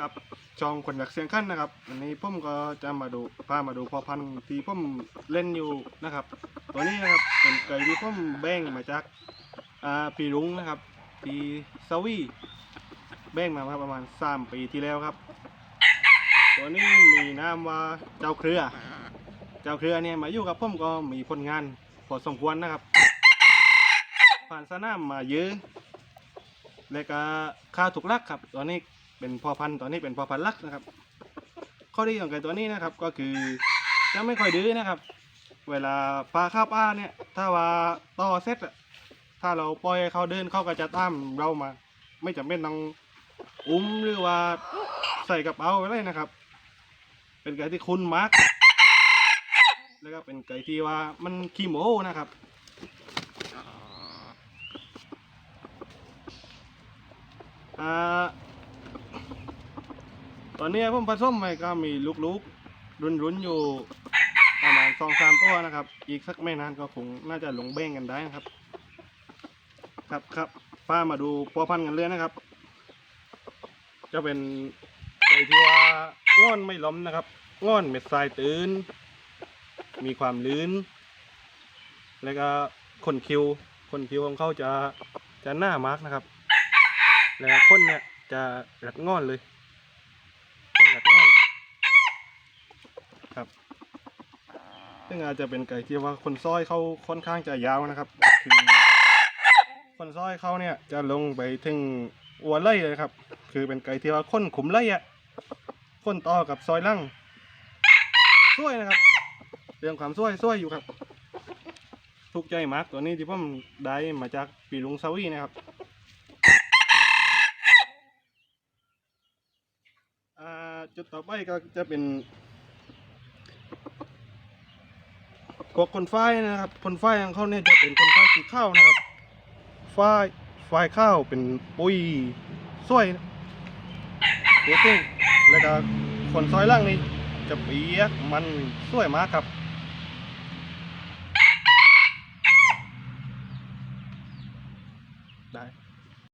กับจองคนอยากเสียงขั้นนะครับวันนี้ผมก็จะมาดูพามาดูพอพันธุ์ที่ผมเล่นอยู่นะครับ ตัวนี้นะครับเป็นไก่ที่ผมแบ่งมาจากอ่าปีรุ้งนะครับปีซาวีแบ่งมาประมาณ3ปีที่แล้วครับ ตัวนี้มีนามว่าเจ้าเครือ เจ้าเครือเนี่ยมาอยู่กับผมก็มีผลงานพอสมควรนะครับ ผ่านสนามมาเยอะแล้วก็ข้าถูกลักครับตอนนี้ เป็นพอพันธุ์ตอนนี้เป็นพอพันธุ์ลักนะครับ ข้อดีของไก่ตัวนี้นะครับก็คือจะไม่ค่อยดื้อนะครับ เวลาปลาข้าวป้าเนี่ย ถ้าว่าต่อเซตอะถ้าเราปล่อยให้เขาเดินเขาก็จะตามเรามา ไม่จำเป็นต้องอุ้มหรือว่าใส่กระเป๋าอะไรนะครับ เป็นไก่ที่คุณมาร์กแล้วก็เป็นไก่ที่ว่ามันขี้โมนะครับอ่า ตอนนี้ผมผสมไปก็มีลูกๆ รุนๆ อยู่ประมาณสองสามตัวนะครับ อีกสักไม่นานก็คงน่าจะลงเบ้งกันได้นะครับ ครับครับป้ามาดูพัวพันธุ์กันเลยนะครับ จะเป็นไก่ที่ว่าง่อนไม่ล้มนะครับง่อนเม็ดทรายตื้น มีความลื่นแล้วก็ขนคิวขนคิวของเขาจะจะหน้ามากนะครับ แล้วคนเนี่ยจะรัดง่อนเลยคนรัดง่อน ครับ ซึ่งอาจจะเป็นไก่ที่ว่าคนซ้อยเขาค่อนข้างจะยาวนะครับ คือ คนซ้อยเขาเนี่ยจะลงไปถึงอัวไล่เลยครับ คือเป็นไก่ที่ว่าค้นขุมไล่อะค้นต่อกับซอยล่างซ้วยนะครับ เรื่องความซ้วยซ้วยอยู่ครับทุกใจมากตัวนี้ที่ผมได้มาจากปีลุงซาวีนะครับจุดต่อไปก็จะเป็น วกคนฝ้ายนะครับคนฝ้ายของเขาเนี่ยจะเป็นคนฝ้ายสีข้าวนะครับฝ้ายฝ้ายข้าวเป็นปุ้ยสวยเตี้ติ้งแล้วก็คนซอยล่างนี่จะเปียกมันสวยมากครับได้